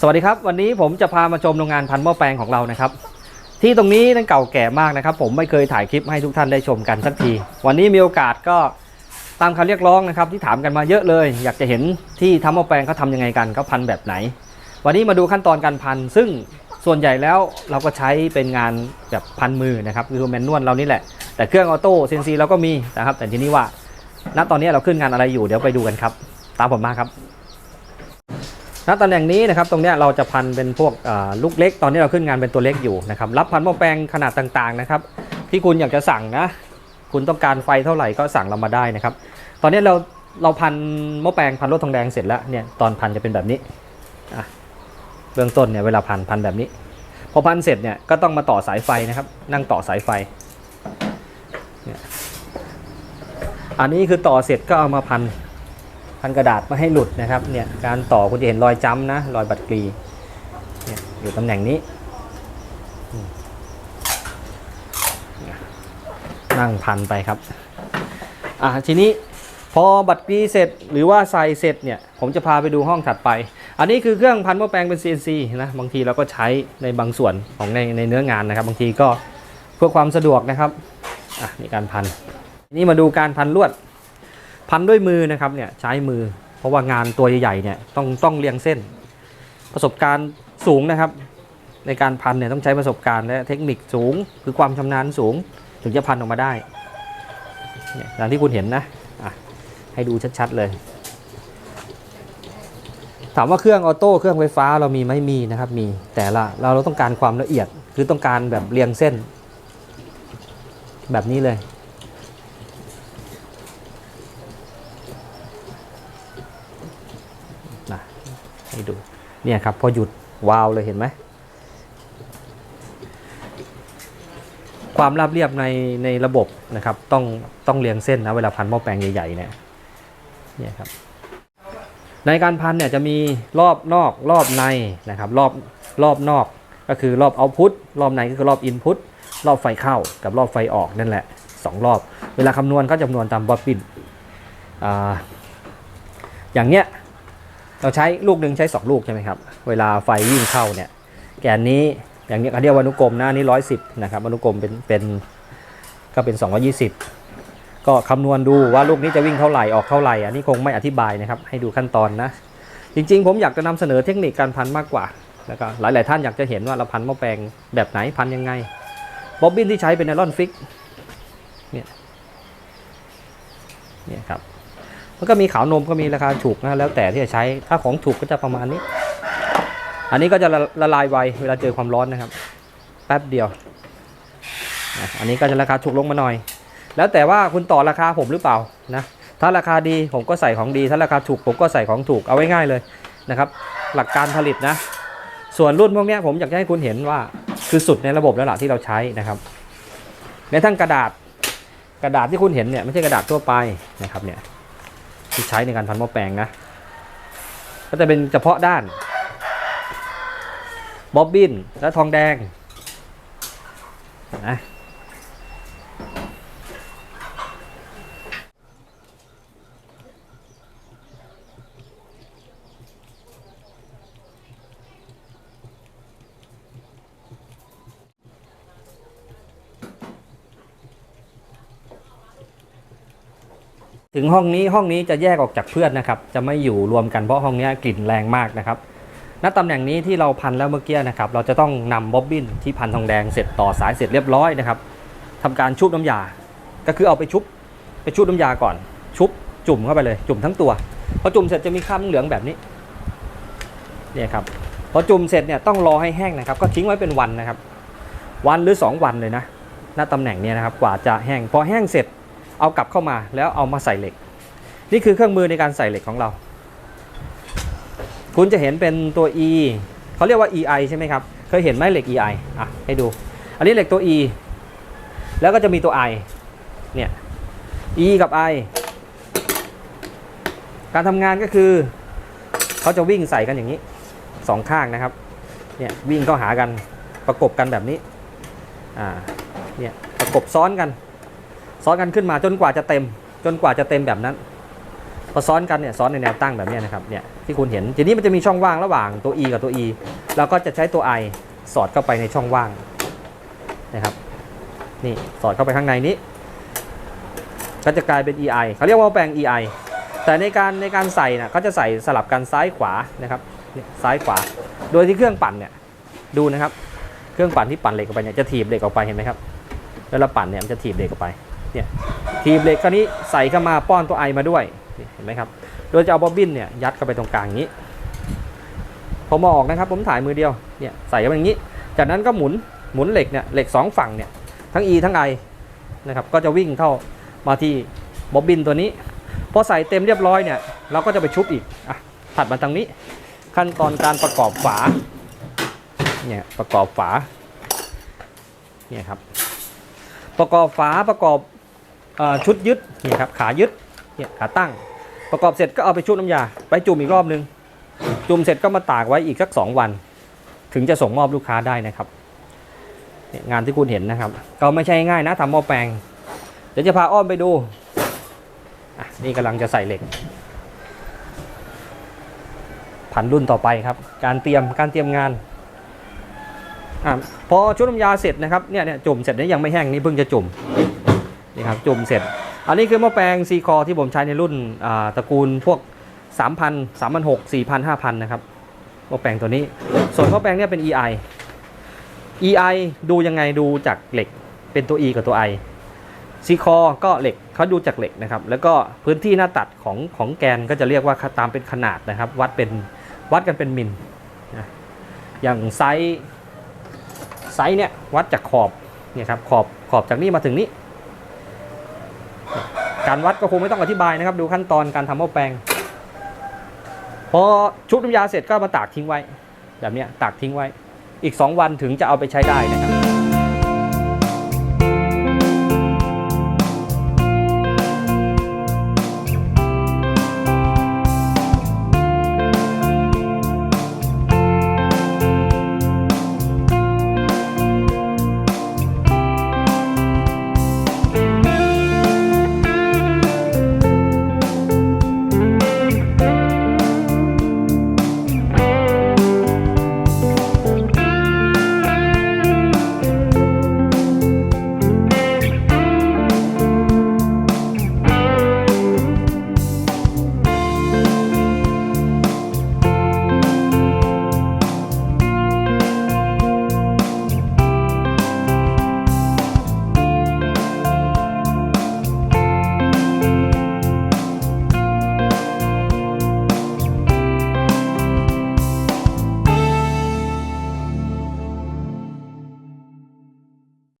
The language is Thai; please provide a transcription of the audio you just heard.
สวัสดีครับ วันนี้ผมจะพามาชมโรงงานพันหม้อแปลงของเรานะครับ ที่ตรงนี้นั้นเก่าแก่มากนะครับ ผมไม่เคยถ่ายคลิปให้ทุกท่านได้ชมกันสักที วันนี้มีโอกาสก็ตามคำเรียกร้องนะครับที่ถามกันมาเยอะเลย อยากจะเห็นที่ทำหม้อแปลงเขาทำยังไงกันเขาพันแบบไหน วันนี้มาดูขั้นตอนการพัน ซึ่งส่วนใหญ่แล้วเราก็ใช้เป็นงานแบบพันมือนะครับคือแมนนวลเรานี่แหละแต่เครื่องออโต้เซนซีเราก็มีนะครับแต่ทีนี้ว่าณตอนนี้เราขึ้นงานอะไรอยู่เดี๋ยวไปดูกันครับ ตามผมมาครับ ณตำแหน่งนี้นะครับตรงเนี้ยเราจะพันเป็นพวกลูกเล็ก ตอนนี้เราขึ้นงานเป็นตัวเล็กอยู่นะครับรับพันหม้อแปลงขนาดต่างๆนะครับที่คุณอยากจะสั่งนะ คุณต้องการไฟเท่าไหร่ก็สั่งเรามาได้นะครับ ตอนนี้เราเราพันหม้อแปลงพันรถทองแดงเสร็จแล้วเนี่ยตอนพันจะเป็นแบบนี้เบื้องต้นเนี่ยเวลาพันพันแบบนี้ พอพันเสร็จเนี่ยก็ต้องมาต่อสายไฟนะครับ นั่งต่อสายไฟอันนี้คือต่อเสร็จก็เอามาพัน พันกระดาษไม่ให้หลุดนะครับเนี่ยการต่อคุณจะเห็นรอยจ้ำนะรอยบัดกรีเนี่ยอยู่ตำแหน่งนี้ นั่งพันไปครับอ่าทีนี้พอบัดกรีเสร็จหรือว่าใส่เสร็จเนี่ยผมจะพาไปดูห้องถัดไป อันนี้คือเครื่องพันหม้อแปลงเป็น CNC นะบางทีเราก็ใช้ในบางส่วนของในในเนื้องานนะครับ บางทีก็เพื่อความสะดวกนะครับอะนี่การพันนี้มาดูการพันลวด พันด้วยมือนะครับเนี่ยใช้มือ เพราะว่างานตัวใหญ่ๆเนี่ยต้องต้องเรียงเส้น ประสบการณ์สูงนะครับ ในการพันเนี่ยต้องใช้ประสบการณ์และเทคนิคสูง คือความชำนาญสูง ถึงจะพันออกมาได้เนี่ยอย่างที่คุณเห็นนะอะให้ดูชัดๆเลย ถามว่าเครื่องออโต้เครื่องไฟฟ้าเรามีไหมมีนะครับมีแต่ละเราเราต้องการความละเอียดคือต้องการแบบเรียงเส้น แบบนี้เลย ให้ดูเนี่ยครับพอหยุดวาวเลยเห็นไหมความราบเรียบในในระบบนะครับต้องต้องเรียงเส้นนะเวลาพันหม้อแปลงใหญ่ๆเนี่ยเนี่ยครับในการพันเนี่ยจะมีรอบนอกรอบในนะครับรอบรอบนอกก็คือรอบเอาพุตรอบในก็คือรอบอินพุตรอบไฟเข้ากับรอบไฟออกนั่นแหละสองรอบ เวลาคำนวณเขาจะคำนวณตามบอสปินอ่าอย่างเนี้ย เราใช้ลูกหนึ่งใช้ 2 ลูกใช่ไหมครับ เวลาไฟวิ่งเข้าเนี่ยแกนนี้อย่างนี้เขาเรียกว่านุกรมนะอันนี้ร้อยสิบนะครับอนุกรมเป็นเป็นก็เป็น 220 ก็คำนวณดูว่าลูกนี้จะวิ่งเท่าไหร่ออกเท่าไหร่อันนี้คงไม่อธิบายนะครับ ให้ดูขั้นตอนนะ จริงๆ ผมอยากจะนำเสนอเทคนิคการพันมากกว่าแล้วก็หลายๆท่านอยากจะเห็นว่าเราพันหม้อแปลงแบบไหนพันยังไงบ๊อบบินที่ใช้เป็นไนลอนฟิกเนี่ยเนี่ยครับ มันก็มีขาวนมก็มีราคาถูกนะแล้วแต่ที่จะใช้ถ้าของถูกก็จะประมาณนี้ อันนี้ก็จะละละลายไวเวลาเจอความร้อนนะครับ แป๊บเดียว อันนี้ก็จะราคาถูกลงมาหน่อย แล้วแต่ว่าคุณต่อราคาผมหรือเปล่านะถ้าราคาดีผมก็ใส่ของดี ถ้าราคาถูกผมก็ใส่ของถูกเอาไว้ง่ายเลยนะครับ หลักการผลิตนะ ส่วนรุ่นพวกนี้ผมอยากให้คุณเห็นว่าคือสุดในระบบแล้วล่ะที่เราใช้นะครับในทั้งกระดาษกระดาษที่คุณเห็นเนี่ยไม่ใช่กระดาษทั่วไปนะครับเนี่ย ที่ใช้ในการพันหม้อแปลงนะ ก็จะเป็นเฉพาะด้านบ๊อบบินและทองแดงนะ ถึงห้องนี้ห้องนี้จะแยกออกจากเพื่อนนะครับ จะไม่อยู่รวมกันเพราะห้องนี้กลิ่นแรงมากนะครับณตำแหน่งนี้ที่เราพันแล้วเมื่อกี้นะครับ เราจะต้องนำบ๊อบบินที่พันทองแดงเสร็จต่อสายเสร็จเรียบร้อยนะครับทำการชุบน้ำยา ก็คือเอาไปชุบไปชุบน้ำยาก่อน ชุบจุ่มเข้าไปเลย จุ่มทั้งตัวพอจุ่มเสร็จจะมีคราบเหลืองแบบนี้เนี่ยครับพอจุ่มเสร็จเนี่ยต้องรอให้แห้งนะครับ ก็ทิ้งไว้เป็นวันนะครับ วันหรือ 2 วันเลยนะณตำแหน่งนี้นะครับกว่าจะแห้งพอแห้งเสร็จ เอากลับเข้ามาแล้วเอามาใส่เหล็ก นี่คือเครื่องมือในการใส่เหล็กของเรา คุณจะเห็นเป็นตัว E เขาเรียกว่า EI ใช่ไหมครับ เคยเห็นไหมเหล็ก EI อะให้ดู อันนี้เหล็กตัว E แล้วก็จะมีตัว I เนี่ย E กับ I การทำงานก็คือเขาจะวิ่งใส่กันอย่างนี้สองข้างนะครับ เนี่ยวิ่งเข้าหากันประกบกันแบบนี้ อ่า เนี่ยประกบซ้อนกัน ซ้อนกันขึ้นมาจนกว่าจะเต็ม จนกว่าจะเต็มแบบนั้น พอซ้อนกันเนี่ยซ้อนในแนวตั้งแบบนี้นะครับเนี่ยที่คุณเห็นทีนี้มันจะมีช่องว่างระหว่างตัว E กับตัว E เราก็จะใช้ตัว I สอดเข้าไปในช่องว่างนะครับนี่สอดเข้าไปข้างในนี้ ก็จะกลายเป็น EI เขาเรียกว่าแปลง EI แต่ในการในการใส่นะเขาจะใส่สลับกันซ้ายขวานะครับนี่ซ้ายขวา โดยที่เครื่องปั่นเนี่ยดูนะครับ เครื่องปั่นที่ปั่นเหล็กออกไปเนี่ยจะถีบเหล็กออกไปเห็นไหมครับเวลาปั่นเนี่ยมันจะถีบเหล็กออกไป เนี่ยถีบเหล็กคราวนี้ใส่เข้ามาป้อนตัวไอมาด้วยเห็นไหมครับ โดยจะเอาบอบบินเนี่ยยัดเข้าไปตรงกลางอย่างนี้พอมาออกนะครับ ผมถ่ายมือเดียวเนี่ยใส่เข้าไปอย่างนี้ จากนั้นก็หมุนหมุนเหล็กเนี่ยเหล็กสองฝั่งเนี่ยทั้ง E ทั้ง I นะครับก็จะวิ่งเข้ามาที่บอบบินตัวนี้พอใส่เต็มเรียบร้อยเนี่ยเราก็จะไปชุบอีกอะถัดมาทางนี้ ขั้นตอนการประกอบฝาเนี่ยประกอบฝาเนี่ยครับประกอบฝาประกอบ ชุดยึดนี่ครับขายึดเนี่ยขาตั้ง ประกอบเสร็จก็เอาไปชุบน้ำยา ไปจุ่มอีกรอบนึง จุ่มเสร็จก็มาตากไว้อีกสักสองวัน ถึงจะส่งมอบลูกค้าได้นะครับงานที่คุณเห็นนะครับ ก็ไม่ใช่ง่ายนะทำหม้อแปลง เดี๋ยวจะพาอ้อมไปดูนี่กำลังจะใส่เหล็ก ผันรุ่นต่อไปครับ การเตรียมการเตรียมงานอพอชุบน้ำยาเสร็จนะครับเนี่ยเนี่ยจุ่มเสร็จนี่ยังไม่แห้งนี่เพิ่งจะจุ่ม นี่ครับจุ่มเสร็จ อันนี้คือหม้อแปลงซีคอที่ผมใช้ในรุ่นตระกูลพวก 3,000 3,600 4,000 5,000 นะครับหม้อแปลงตัวนี้ ส่วนหม้อแปลงเนี่ยเป็น EI EI ดูยังไงดูจากเหล็กเป็นตัว E กับตัว I ซีคอก็เหล็กเขาดูจากเหล็กนะครับ แล้วก็พื้นที่หน้าตัดของของแกนก็จะเรียกว่าตามเป็นขนาดนะครับ วัดเป็นวัดกันเป็นมิลนะอย่างไซส์ไซส์เนี่ยวัดจากขอบเนี่ยครับขอบขอบจากนี่มาถึงนี้ การวัดก็คงไม่ต้องอธิบายนะครับ ดูขั้นตอนการทำหม้อแปลงพอชุบน้ำยาเสร็จก็มาตากทิ้งไว้ แบบนี้ตากทิ้งไว้ อีก 2 วันถึงจะเอาไปใช้ได้นะครับ